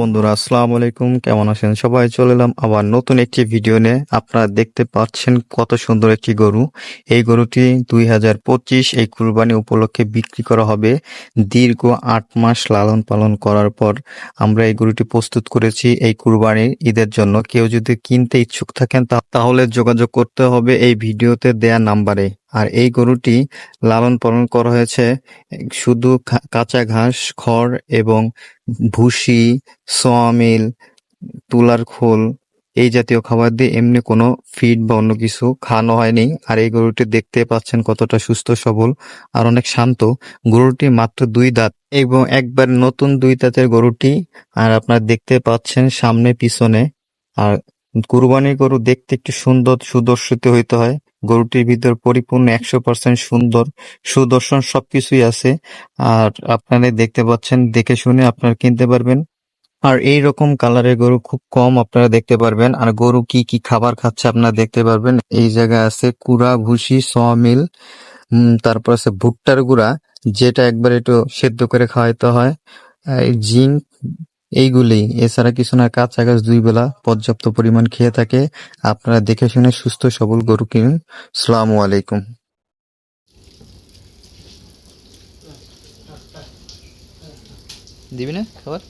বন্ধুরা, আসসালামু আলাইকুম। কেমন আছেন সবাই? চলে এলাম আবার নতুন একটি ভিডিও নিয়ে। আপনারা দেখতে পাচ্ছেন কত সুন্দর একটি গরু। এই গরুটি দুই হাজার পঁচিশ এই কুরবানি উপলক্ষে বিক্রি করা হবে দীর্ঘ আট মাস লালন পালন করার পর। আমরা এই গরুটি প্রস্তুত করেছি এই কুরবানির ঈদের জন্য। কেউ যদি কিনতে ইচ্ছুক থাকেন তাহলে যোগাযোগ করতে হবে এই ভিডিওতে দেয়া নাম্বারে। আর এই গরুটি লালন পালন করা হয়েছে। শুধু কাঁচা ঘাস, খড় এবং ভুসি, সোয়ামিল, তুলার খোল এই জাতীয় খাবার দিয়ে এমনি কোনো ফিড বা অন্য কিছু খাওয়ানো হয়নি। আর এই গরুটি দেখতে পাচ্ছেন কতটা সুস্থ, সবল আর অনেক শান্ত। গরুটি মাত্র দুই দাঁত এবং একবার নতুন দুই দাঁতের গরুটি আর আপনারা দেখতে পাচ্ছেন সামনে, পিছনে। আর কুরবানির গরু দেখতে একটু সুন্দর, সুদর্শিত হইতে হয়। গরুটির ভিতর পরিপূর্ণ একশো পার্সেন্ট সুন্দর সুদর্শন সবকিছুই আছে। আর আপনারা দেখতে পাচ্ছেন, দেখে শুনে আপনারা কিনতে পারবেন। আর এই রকম কালারের গরু খুব কম আপনারা দেখতে পারবেন। আর গরু কি কি খাবার খাচ্ছে আপনারা দেখতে পারবেন। এই জায়গায় আছে কুড়া, ভুসি সমিল তারপর আছে ভুট্টার গুঁড়া, যেটা একবার একটু সেদ্ধ করে খাওয়াইতে হয়। জিঙ্ক এইগুলি, এছাড়া কিছু না, কাঁচা গাছ দুই বেলা পর্যাপ্ত পরিমাণ খেয়ে থাকে। আপনারা দেখে শুনে সুস্থ, সবল গরু কিনুন। সালাম আলাইকুম। দিবি না খাবার?